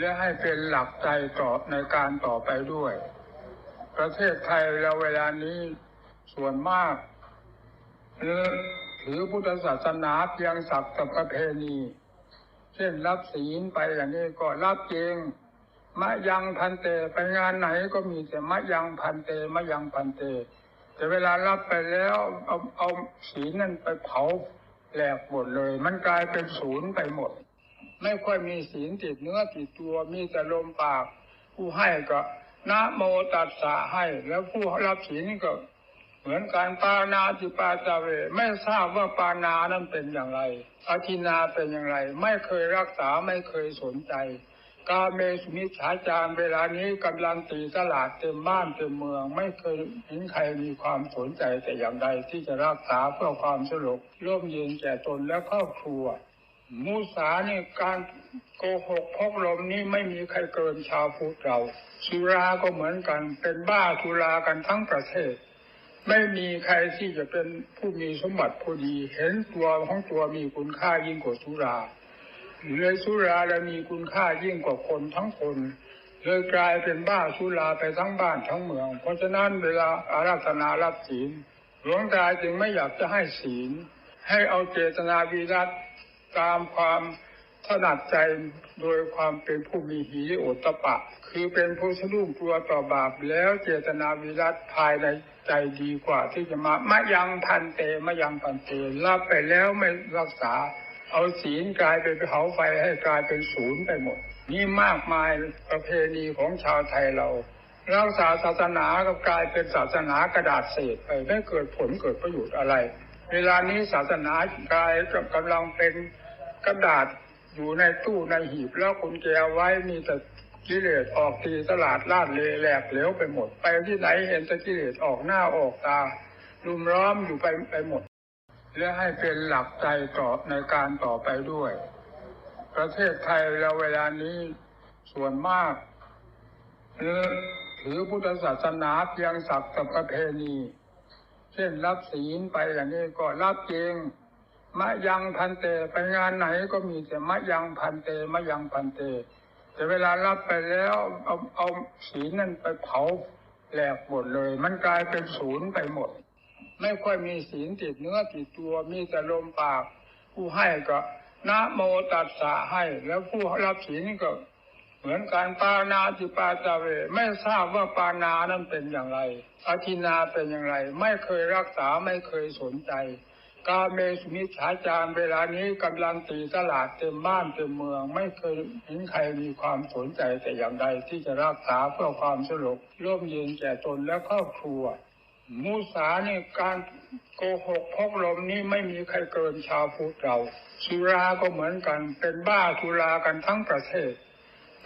และให้เป็นหลักใจต่อในการต่อไปด้วย ประเทศไทยเราเวลานี้ส่วนมากถือพุทธศาสนาเพียงศักดิ์กับประเพณี เช่นรับศีลไปอย่างนี้ก็รับจริงมะยังพันเตไปงานไหนก็มีแต่มะยังพันเตมะยังพันเต แต่เวลารับไปแล้วเอาเอาศีลนั่นไปเผาแหลกหมดเลย มันกลายเป็นศูนย์ไปหมด ไม่ค่อยมีศีลติดเนื้อติดตัวมีแต่ลมปาก ผู้ให้ก็นะโมตัสสะให้ แล้วผู้รับศีลก็ เหมือนการปานาจิปาตาเว ไม่ทราบว่าปานานั้นเป็นอย่างไรอาทินาเป็นอย่างไร ไม่เคยรักษาไม่เคยสนใจกาเมสุมิฉาจารเวลานี้กำลังตีตลาดเต็มบ้านเต็มเมือง ไม่เคยเห็นใครมีความสนใจแต่อย่างใดที่จะรักษาเพื่อความสงบร่มเย็นแก่ตนและครอบครัว มูสาเนี่ยการโกหกพกลมนี้ไม่มีใครเกินชาวพุทธเรา สุราก็เหมือนกัน เป็นบ้าสุรากันทั้งประเทศ ไม่มีใครที่จะเป็นผู้มีสมบัติพอดี เห็นตัวของตัวมีคุณค่ายิ่งกว่าสุราเลยสุราแล้วมีคุณค่ายิ่งกว่าคนทั้งคนเลยกลายเป็นบ้าสุราไปทั้งบ้านทั้งเมือง เพราะฉะนั้นเวลาอาราธนารับศีลหลวงตาจึงไม่อยากจะให้ศีล ให้เอาเจตนาวิรัต ตามความถนัดใจโดยความเป็นผู้มีหีโอตปะ คือเป็นผู้สะดุ้งกลัวต่อบาปแล้วเจตนาวิรัตภายในใจดีกว่าที่จะมามะยังพันเตมะยังพันเตรับไปแล้วไม่รักษา เอาศีลกลายเป็นเผาไฟให้กลายเป็นศูนย์ไปหมด นี่มากมายประเพณีของชาวไทยเรารักษาศาสนาก็กลายเป็นศาสนากระดาษเศษไปไม่เกิดผลเกิดประโยชน์อะไร เวลานี้ศาสนากลายกำลังเป็นกระดาษอยู่ในตู้ในหีบแล้วคุณแกไว้มีแต่กิเลสออกตีตลาดลาดเลแหลกเหลวไปหมด ไปที่ไหนเห็นแต่กิเลสออกหน้าออกตาลุมล้อมอยู่ไปไปหมด และให้เป็นหลักใจต่อในการต่อไปด้วย ประเทศไทยเราเวลานี้ส่วนมากถือพุทธศาสนาเพียงศักดิ์กับประเพณี เช่นรับศีลไปอย่างนี้ก็รับจริงมะยังพันเตไปงานไหนก็มีแต่มะยังพันเตมะยังพันเต แต่เวลารับไปแล้วเอาเอาศีลนั่นไปเผาแหลกหมดเลย มันกลายเป็นศูนย์ไปหมด ไม่ค่อยมีศีลติดเนื้อติดตัวมีแต่ลมปาก ผู้ให้ก็นะโมตัสสะให้ แล้วผู้รับศีลก็ เหมือนการปานาจิปาตาเว ไม่ทราบว่าปานานั้นเป็นอย่างไรอาทินาเป็นอย่างไร ไม่เคยรักษาไม่เคยสนใจ กาเมสุมิฉาจารเวลานี้กำลังตีตลาดเต็มบ้านเต็มเมือง ไม่เคยเห็นใครมีความสนใจแต่อย่างใดที่จะรักษาเพื่อความสงบร่มเย็นแก่ตนและครอบครัวมูสาเนี่ยการโกหกพกลมนี้ไม่มีใครเกินชาวพุทธเรา สุราก็เหมือนกันเป็นบ้าสุรากันทั้งประเทศ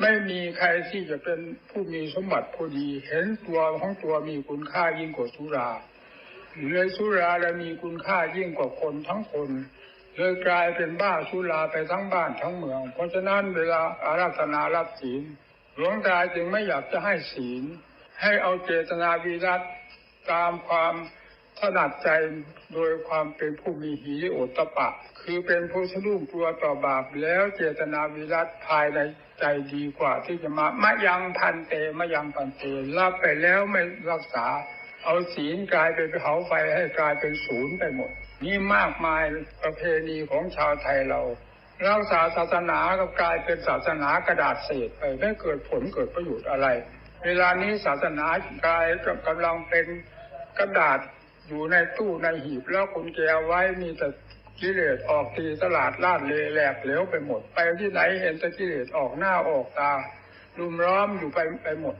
ไม่มีใครที่จะเป็นผู้มีสมบัติพอดี เห็นตัวของตัวมีคุณค่ายิ่งกว่าสุราเลยสุราแล้วมีคุณค่ายิ่งกว่าคนทั้งคนเลยกลายเป็นบ้าสุราไปทั้งบ้านทั้งเมือง เพราะฉะนั้นเวลาอาราธนารับศีลหลวงตาจึงไม่อยากจะให้ศีล ให้เอาเจตนาวิรัตตามความ ถนัดใจโดยความเป็นผู้มีหีโอตปะ คือเป็นผู้สะดุ้งกลัวต่อบาปแล้วเจตนาวิรัตภายในใจดีกว่าที่จะมามะยังพันเตมะยังพันเตรับไปแล้วไม่รักษา เอาศีลกลายเป็นเผาไฟให้กลายเป็นศูนย์ไปหมด นี่มากมายประเพณีของชาวไทยเรารักษาศาสนาก็กลายเป็นศาสนากระดาษเศษไปไม่เกิดผลเกิดประโยชน์อะไร เวลานี้ศาสนากลายกำลังเป็นกระดาษ อยู่ในตู้ในหีบแล้วคุณแกไว้มีแต่กิเลสออกตีสลาดลาดเลแหลกเหลวไปหมด ไปที่ไหนเห็นแต่กิเลสออกหน้าออกตารุมร้อมอยู่ไปไปหมด